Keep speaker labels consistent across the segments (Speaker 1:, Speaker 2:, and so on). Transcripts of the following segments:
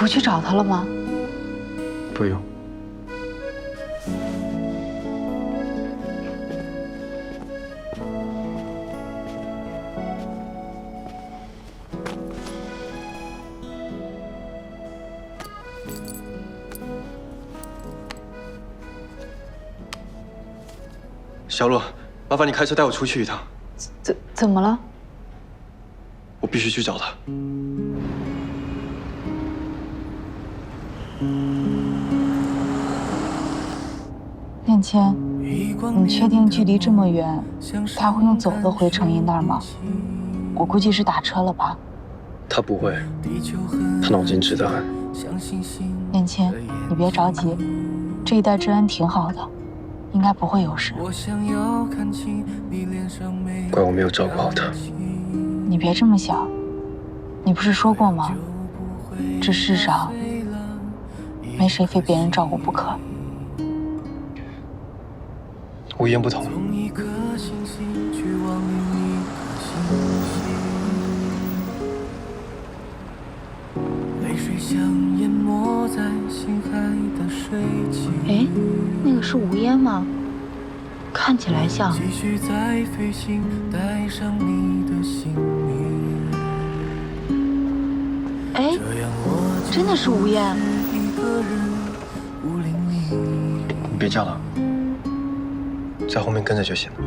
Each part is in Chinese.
Speaker 1: 不去找他了吗？
Speaker 2: 不用。小洛，麻烦你开车带我出去一趟，
Speaker 1: 怎怎么了？
Speaker 2: 我必须去找他。
Speaker 1: 念谦，你确定距离这么远，他会用走的回程一那儿吗？我估计是打车了吧。
Speaker 2: 他不会，他脑筋直得很。
Speaker 1: 念谦，你别着急，这一带治安挺好的，应该不会有事。
Speaker 2: 怪我没有照顾好他。
Speaker 1: 你别这么想，你不是说过吗？这世上没谁非别人照顾不可。
Speaker 2: 无言不同。
Speaker 1: 哎，那个是无烟吗？看起来像。哎，真的是无烟。
Speaker 2: 你别叫了，在后面跟着就行了。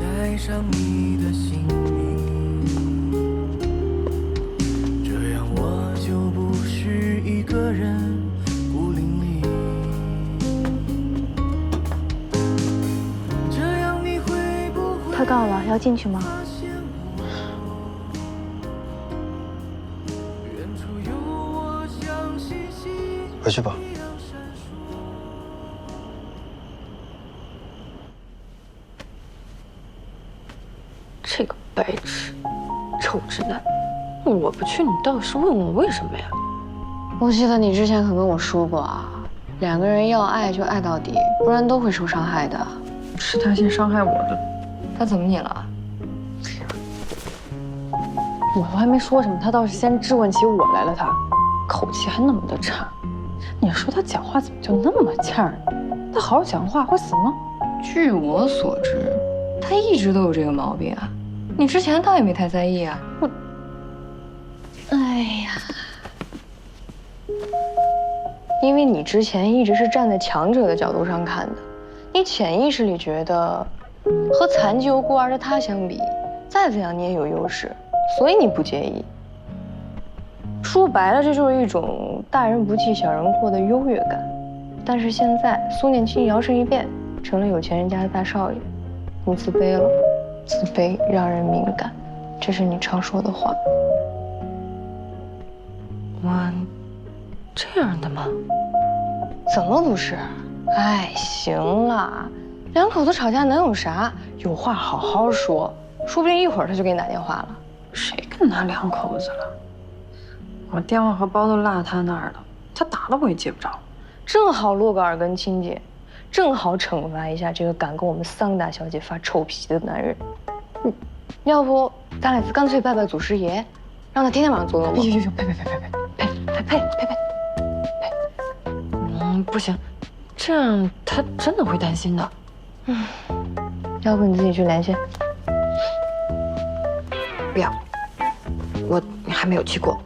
Speaker 2: 带上你的姓名，这样我就不是一个人孤零零。这样你会不会？
Speaker 1: 他到了，要进去吗？
Speaker 2: 回去吧。
Speaker 3: 白痴，臭直男！我不去，你倒是问我为什么呀？
Speaker 4: 我记得你之前可跟我说过啊，两个人要爱就爱到底，不然都会受伤害的。
Speaker 3: 是他先伤害我的，
Speaker 4: 他怎么你了？
Speaker 3: 我都还没说什么，他倒是先质问起我来了。他口气还那么的差，你说他讲话怎么就那么欠儿？他好好讲话会死吗？
Speaker 4: 据我所知，他一直都有这个毛病啊。你之前倒也没太在意啊。我，哎呀，因为你之前一直是站在强者的角度上看的，你潜意识里觉得和残疾又孤儿的他相比，再怎样你也有优势，所以你不介意。说白了，这就是一种大人不计小人过的优越感。但是现在苏念青摇身一变成了有钱人家的大少爷，你自卑了。自卑让人敏感，这是你常说的话。
Speaker 3: 我这样的吗？
Speaker 4: 怎么不是？哎，行了，两口子吵架能有啥？有话好好说，说不定一会儿他就给你打电话了。
Speaker 3: 谁跟他两口子了？我电话和包都落他那儿了，他打了我也接不着。
Speaker 4: 正好落个耳根清净。正好惩罚一下这个敢跟我们桑大小姐发臭脾气的男人。嗯，要不咱俩干脆拜拜祖师爷，让他天天晚上做噩梦。
Speaker 3: 呦呦呦，呸呸呸呸呸呸呸呸呸呸！嗯，不行，这样他真的会担心的。
Speaker 4: 嗯，要不你自己去联系。
Speaker 3: 不要，我还没有去过。